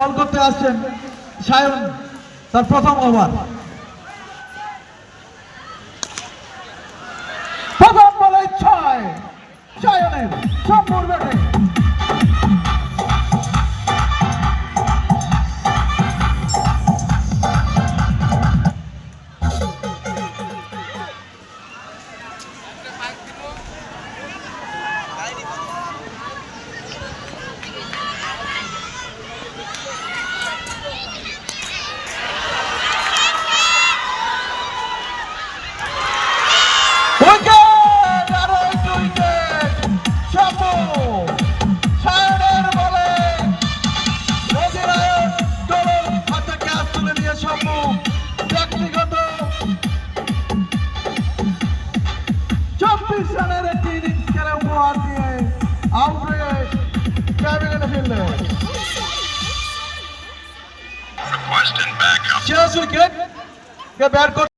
বল করতে আসছেন সায়ন তার প্রথম ওভার। প্রথম বলে ছয় সায়নের সম্পূর্ণ চব্বিশ রেখে একটি ইনিংস খেলে উপহার দিয়ে আউট হয়ে ক্যাবিনেটে ফিরলেন. শেষ উইকেট কে ব্যাট